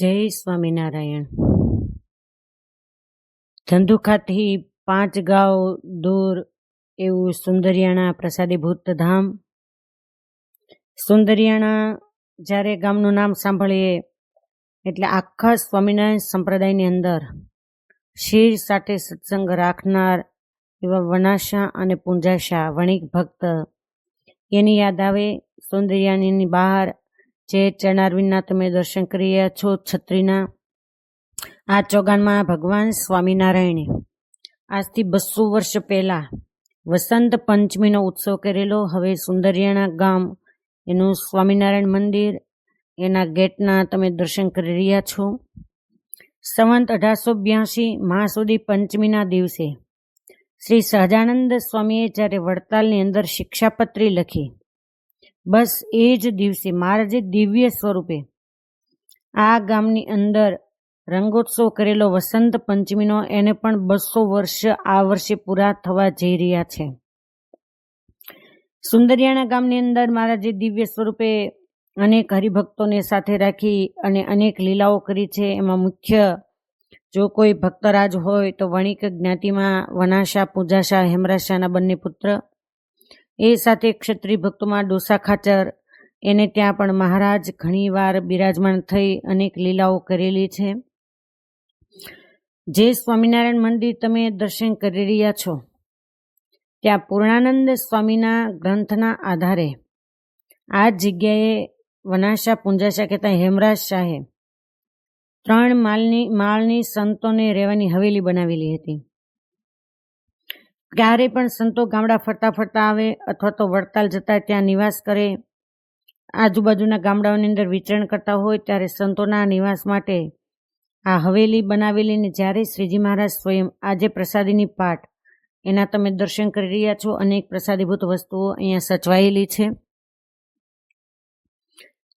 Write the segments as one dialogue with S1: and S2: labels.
S1: જય સ્વામિનારાયણ. ધંધુખાથી પાંચ ગાંવ દૂર એવું સુંદરિયાણા પ્રસાદીભૂત ધામ. સુંદરિયાણા જ્યારે ગામનું નામ સાંભળીએ એટલે આખા સ્વામિનારાયણ સંપ્રદાયની અંદર શીર સાથે સત્સંગ રાખનાર એવા વનાશા અને પૂંજાશા, વણિક ભક્ત, એની યાદ આવે સુંદરિયાણીની બહાર જે ચરણારવિંદના તમે દર્શન કરી રહ્યા છો, છત્રીના. આ ચોગાનમાં ભગવાન સ્વામિનારાયણે આજથી બસો વર્ષ પહેલાં વસંત પંચમીનો ઉત્સવ કરેલો. હવે સુંદરિયાણા ગામ, એનું સ્વામિનારાયણ મંદિર, એના ગેટના તમે દર્શન કરી રહ્યા છો. સંવંત અઢારસો બ્યાસી મહાસુદી પંચમીના દિવસે શ્રી સહજાનંદ સ્વામીએ જ્યારે વડતાલની અંદર શિક્ષાપત્રી લખી બસ એ જ દિવસે મહારાજે દિવ્ય સ્વરૂપે આ ગામની અંદર રંગોત્સવ કરેલો વસંત પંચમીનો એને પણ બસો વર્ષ આ વર્ષે પૂરા થવા જઈ રહ્યા છે. સુંદરિયાણા ગામની અંદર મહારાજે દિવ્ય સ્વરૂપે અનેક હરિભક્તોને સાથે રાખી અને અનેક લીલાઓ કરી છે. એમાં મુખ્ય જો કોઈ ભક્તરાજ હોય તો વણિક જ્ઞાતિમાં વનાશા, પૂજાશા, હેમરાશાના બંને પુત્ર એ સાથે ક્ષત્રિય ભક્તોમાં ડોસા ખાચર, એને ત્યાં પણ મહારાજ ઘણીવાર બિરાજમાન થઈ અનેક લીલાઓ કરેલી છે. જે સ્વામિનારાયણ મંદિર તમે દર્શન કરી રહ્યા છો, ત્યાં પૂર્ણાનંદ સ્વામીના ગ્રંથના આધારે આ જગ્યાએ વનાશા પૂંજાશા કહેતા હેમરાજ શાહે ત્રણ માલની, માળની સંતોને રહેવાની હવેલી બનાવેલી હતી. ક્યારે પણ સંતો ગામડા ફરતા ફરતા આવે અથવા તો વડતાલ જતા ત્યાં નિવાસ કરે, આજુબાજુના ગામડાઓની અંદર વિચરણ કરતા હોય ત્યારે સંતોના નિવાસ માટે આ હવેલી બનાવેલીને જ્યારે શ્રીજી મહારાજ સ્વયં આજે પ્રસાદીની પાઠ, એના તમે દર્શન કરી રહ્યા છો. અનેક પ્રસાદીભૂત વસ્તુઓ અહીંયા સચવાયેલી છે.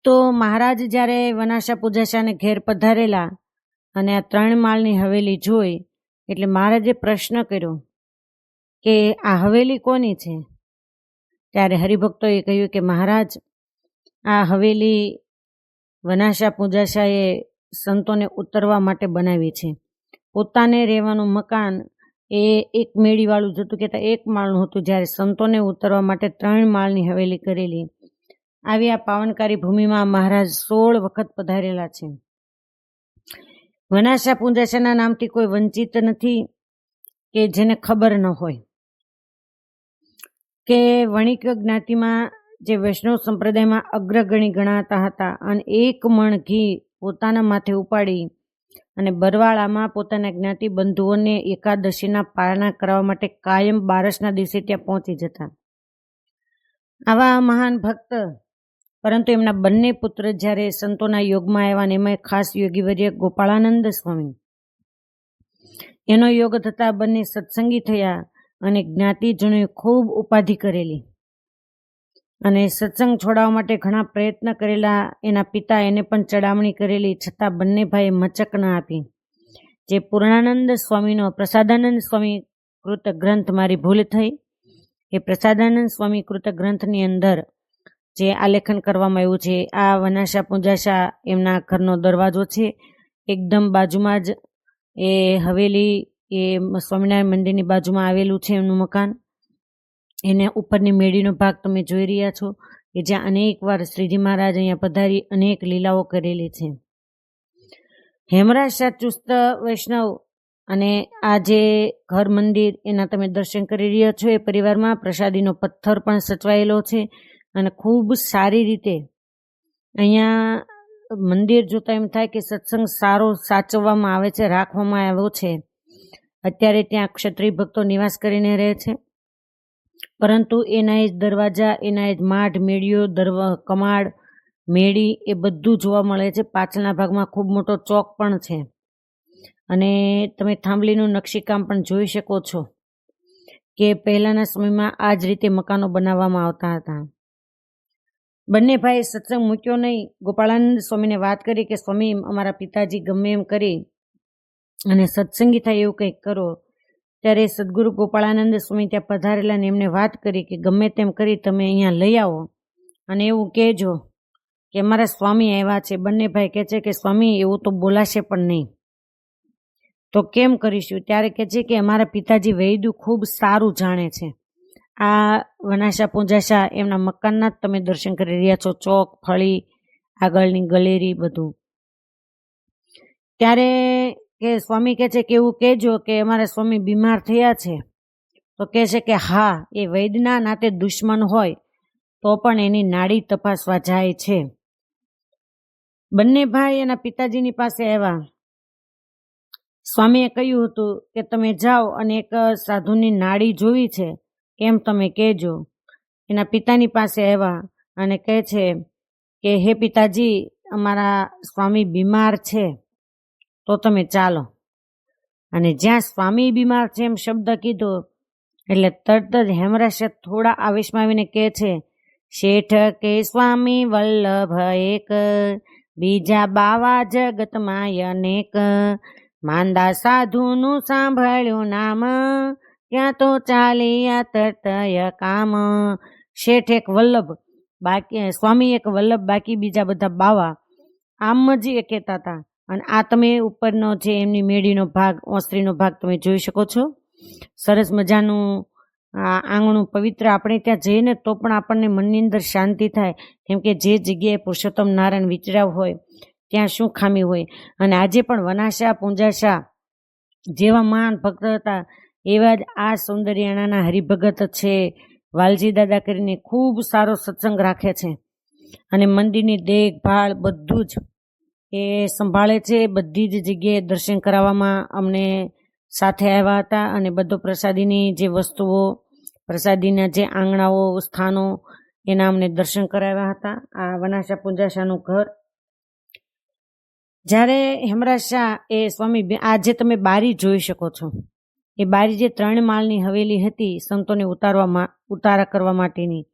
S1: તો મહારાજ જ્યારે વનાશા પૂજાશાને ઘેર પધારેલા અને આ ત્રણ માળની હવેલી જોઈ, એટલે મહારાજે પ્રશ્ન કર્યો કે આ હવેલી કોની છે? ત્યારે હરિભક્તોએ કહ્યું કે મહારાજ, આ હવેલી વનાશા પૂજાશાએ સંતોને ઉતરવા માટે બનાવી છે. પોતાને રહેવાનું મકાન એ એક મેળીવાળું જતું કહેતા એક માળનું હતું જ્યારે સંતોને ઉતરવા માટે ત્રણ માળની હવેલી કરેલી. આવી આ પાવનકારી ભૂમિમાં મહારાજ સોળ વખત પધારેલા છે. વનાશા પૂંજાશાના નામથી કોઈ વંચિત નથી કે જેને ખબર ન હોય. કે વણિક જ્ઞાતિમાં જે વૈષ્ણવ સંપ્રદાયમાં અગ્રગણી ગણાતા હતા અને એક મણ ઘી પોતાના માથે ઉપાડી અને બરવાળામાં પોતાના જ્ઞાતિ બંધુઓને એકાદશીના પારણા કરવા માટે કાયમ બારસના દિવસે ત્યાં પહોંચી જતા. આવા મહાન ભક્ત, પરંતુ એમના બંને પુત્ર જ્યારે સંતોના યોગમાં આવ્યા ને એમાં ખાસ યોગીવર્ય ગોપાળાનંદ સ્વામી. એનો યોગ થતા બંને સત્સંગી થયા. અને જ્ઞાતિજનોએ ખૂબ ઉપાધિ કરેલી. અને સત્સંગ છોડાવવા માટે ઘણા પ્રયત્ન કરેલા, એના પિતા એને પણ ચડામણી કરેલી, છતાં બંને ભાઈએ મચક ન આપી. જે પૂર્ણાનંદ સ્વામીનો, પ્રસાદાનંદ સ્વામી કૃત ગ્રંથ મારી ભૂલ થઈ. એ પ્રસાદાનંદ સ્વામી કૃત ગ્રંથની અંદર જે આલેખન કરવામાં આવ્યું છે, આ વનાશા પૂંજાશા એમના ઘરનો દરવાજો છે. એકદમ બાજુમાં જ એ હવેલી એ સ્વામિનારાયણ મંદિરની બાજુમાં આવેલું છે એમનું મકાન. એને ઉપરની મેળીનો ભાગ તમે જોઈ રહ્યા છો કે જ્યાં અનેક વાર શ્રીજી મહારાજ અહીંયા પધારી અનેક લીલાઓ કરેલી છે. હેમરાજ શાહ ચુસ્ત વૈષ્ણવ અને આ જે ઘર મંદિર એના તમે દર્શન કરી રહ્યા છો એ પરિવારમાં પ્રસાદીનો પથ્થર પણ સચવાયેલો છે અને ખૂબ સારી રીતે અહીંયા મંદિર જોતા એમ થાય કે સત્સંગ સારો સાચવવામાં આવે છે, રાખવામાં આવ્યો છે. અત્યારે ત્યાં ક્ષત્રિય ભક્તો નિવાસ કરીને રહે છે. પરંતુ એના જ દરવાજા, એના જ માઢ, મેળીઓ, દરવા, કમાડ, મેળી એ બધું જોવા મળે છે. પાછળના ભાગમાં ખૂબ મોટો ચોક પણ છે. અને તમે થાંભલીનું નકશીકામ પણ જોઈ શકો છો કે પહેલાંના સમયમાં આ જ રીતે મકાનો બનાવવામાં આવતા હતા. બંને ભાઈ સત્સંગ મૂક્યો નહીં. ગોપાળાનંદ સ્વામીને વાત કરી કે, સ્વામી, અમારા પિતાજી ગમે એમ કરી અને સત્સંગી થાય એવું કંઈક કરો, ત્યારે સદગુરુ ગોપાળાનંદ સ્વામી ત્યાં પધારેલા ને એમને વાત કરી કે ગમે તેમ કરી તમે અહીંયા લઈ આવો. અને એવું કહેજો કે અમારા સ્વામી આવ્યા છે, બંને ભાઈ કહે છે કે સ્વામી એવું તો બોલાશે પણ નહીં. તો કેમ કરીશું? ત્યારે કહે છે કે અમારા પિતાજી વૈદુ ખૂબ સારું જાણે છે. આ વનાશા પૂંજાશા એમના મકાનના જ તમે દર્શન કરી રહ્યા છો, ચોક, ફળી, આગળની ગલેરી બધું. ત્યારે કે સ્વામી કહે છે કે એવું કહેજો કે અમારા સ્વામી બીમાર થયા છે. તો કહે છે કે હા, એ વૈદના નાતે દુશ્મન હોય તો પણ એની નાડી તપાસવા જાય છે. બંને ભાઈ એના પિતાજીની પાસે આવ્યા. સ્વામીએ કહ્યું હતું કે તમે જાઓ અને એક સાધુની નાડી જોવી છે, એમ તમે કહેજો. એના પિતાની પાસે આવ્યા અને કહે છે કે, હે પિતાજી, અમારા સ્વામી બીમાર છે. તો તમે ચાલો. અને જ્યાં સ્વામી બીમાર છે એમ શબ્દ કીધો, એટલે તરત જ હેમરાશે થોડા આવેશમાં આવીને કહે છે, શેઠ કે સ્વામી વલ્લભ એક, બીજા બાવા જગતમાં અનેક. માંદા સાધુનું સાંભળ્યું નામ ત્યાં તો ચાલ્યા તર્તય કામ. શેઠ એક વલ્લભ, બાકી, સ્વામી એક વલ્લભ, બાકી બીજા બધા બાવા. આમ જ એ કહેતા હતા. અને આ તમે ઉપરનો જે એમની મેળીનો ભાગ, ઓસરીનો ભાગ તમે જોઈ શકો છો. સરસ મજાનું આંગણું પવિત્ર. આપણે ત્યાં જઈએ ને તો પણ આપણને મનની અંદર શાંતિ થાય. કેમ કે જે જગ્યાએ પુરુષોત્તમ નારાયણ વિચરાવ હોય, ત્યાં શું ખામી હોય? અને આજે પણ વનાશા, પૂંજાશા જેવા મહાન ભક્ત હતા, એવા જ આ સૌંદર્યાણાના હરિભગત છે. વાલજી દાદા કરીને ખૂબ સારો સત્સંગ રાખે છે. અને મંદિરની દેખભાળ બધું જ એ સંભાળે છે. બધી જ જગ્યાએ દર્શન કરાવવામાં અમને સાથે આવ્યા હતા અને બધો પ્રસાદીની જે વસ્તુઓ, પ્રસાદીના જે આંગણાઓ, સ્થાનો, એના અમને દર્શન કરાવ્યા હતા. આ વનાશા પૂંજાશાનું ઘર. જ્યારે હેમરાજ શાહ એ સ્વામી આજે તમે બારી જોઈ શકો છો, એ બારી જે ત્રણ માળની હવેલી હતી, સંતોને ઉતારવામાં, ઉતારા કરવા માટેની,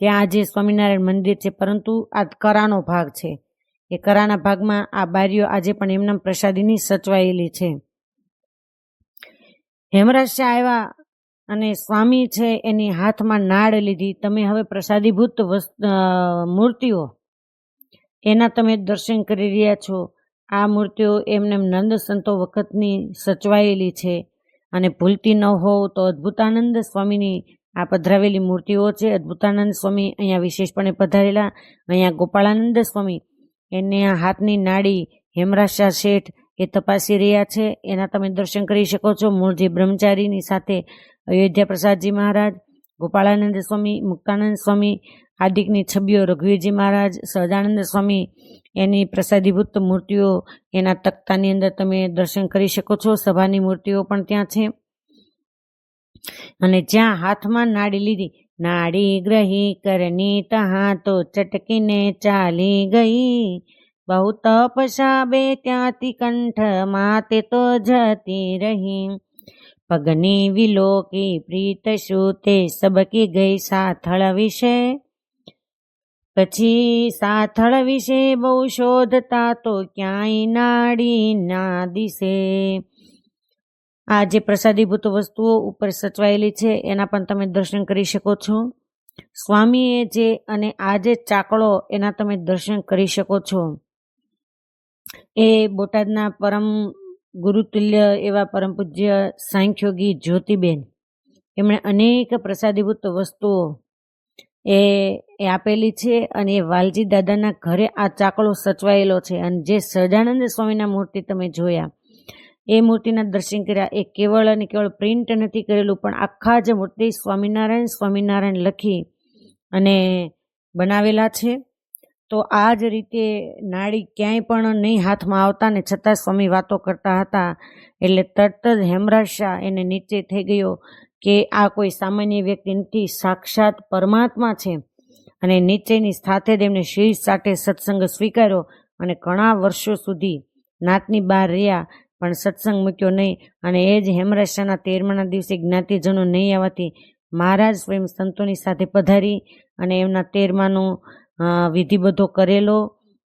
S1: ત્યાં આજે સ્વામિનારાયણ મંદિર છે, પરંતુ આ કરાનો ભાગ છે. એ કરાના ભાગમાં આ બારીઓ આજે પણ એમના પ્રસાદીની સચવાયેલી છે. હેમરાજ શાહ આવ્યા અને સ્વામી છે એની હાથમાં નાળ લીધી, તમે હવે પ્રસાદીભૂત મૂર્તિઓ, એના તમે દર્શન કરી રહ્યા છો. આ મૂર્તિઓ એમને નંદ સંતો વખતની સચવાયેલી છે અને ભૂલતી ન હોવ તો અદ્ભુતાનંદ સ્વામીની આ પધરાવેલી મૂર્તિઓ છે. અદ્ભુતાનંદ સ્વામી અહીંયા વિશેષપણે પધારેલા. અહીંયા ગોપાળાનંદ સ્વામી એને હાથની નાડી હેમરાશા શેઠ એ તપાસી રહ્યા છે. એના તમે દર્શન કરી શકો છો. મૂળજી બ્રહ્મચારીની સાથે અયોધ્યા પ્રસાદજી મહારાજ, ગોપાળાનંદ સ્વામી, મુક્તાનંદ સ્વામી આદિકની છબીઓ રઘુવીરજી મહારાજ સહજાનંદ સ્વામી, એની પ્રસાદીભૂત મૂર્તિઓ એના તખ્તાની અંદર તમે દર્શન કરી શકો છો. સભાની મૂર્તિઓ પણ ત્યાં છે. અને જ્યાં હાથમાં નાડી લીધી નાડી ગ્રહી કરની તહા તો ચટકીને ચાલી ગઈ બહુ તપસાબે ત્યાંથી કંઠ માતે તો જતી રહી પગની વિલોકી પ્રીત શું તે સબકી ગઈ સાથળ વિશે પછી સાથળ વિશે બહુ શોધતા તો ક્યાંય નાડી ના દિશે આ જે પ્રસાદીભૂત વસ્તુઓ ઉપર સચવાયેલી છે, એના પણ તમે દર્શન કરી શકો છો. સ્વામીએ જે અને આ જે ચાકડો એના તમે દર્શન કરી શકો છો. એ બોટાદના પરમ ગુરુતુલ્ય એવા પરમ પૂજ્ય સાંખ્યોગી જ્યોતિબેન. એમણે અનેક પ્રસાદીભૂત વસ્તુઓ એ એ આપેલી છે અને એ વાલજી દાદાના ઘરે આ ચાકડો સચવાયેલો છે અને જે સહજાનંદ સ્વામીના મૂર્તિ તમે જોયા એ મૂર્તિના દર્શન કર્યા. એ કેવળ અને કેવળ પ્રિન્ટ નથી કરેલું, પણ આખા જ મૂર્તિ સ્વામિનારાયણ સ્વામિનારાયણ લખી અને બનાવેલા છે. તો આ જ રીતે નાળી ક્યાંય પણ નહીં હાથમાં આવતા ને છતાં સ્વામી વાતો કરતા હતા. એટલે તરત જ હેમરાજ શાહ એને નીચે થઈ ગયો કે આ કોઈ સામાન્ય વ્યક્તિ નથી, સાક્ષાત પરમાત્મા છે. અને નીચેની સાથે જ એમને શિર સાથે સત્સંગ સ્વીકાર્યો અને ઘણા વર્ષો સુધી નાતની બહાર રહ્યા. પણ સત્સંગ મૂક્યો નહીં અને એ જ હેમરાજ શાહના તેરમાના દિવસે જ્ઞાતિજનો નહીં આવવાથી મહારાજ સ્વયં સંતોની સાથે પધારી અને એમના તેરમાનો વિધિ બધો કરેલો.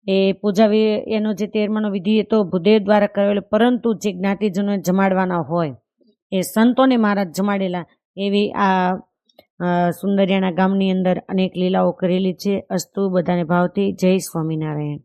S1: એ પૂજાવી, એનો જે તેરમાનો વિધિ એ તો ભૂદેવ દ્વારા કરેલો, પરંતુ જે જ્ઞાતિજનોને જમાડવાના હોય, એ સંતોને મહારાજ જમાડેલા એવી આ સુંદરિયાના ગામની અંદર અનેક લીલાઓ કરેલી છે. અસ્તુ બધાને ભાવથી જય સ્વામિનારાયણ.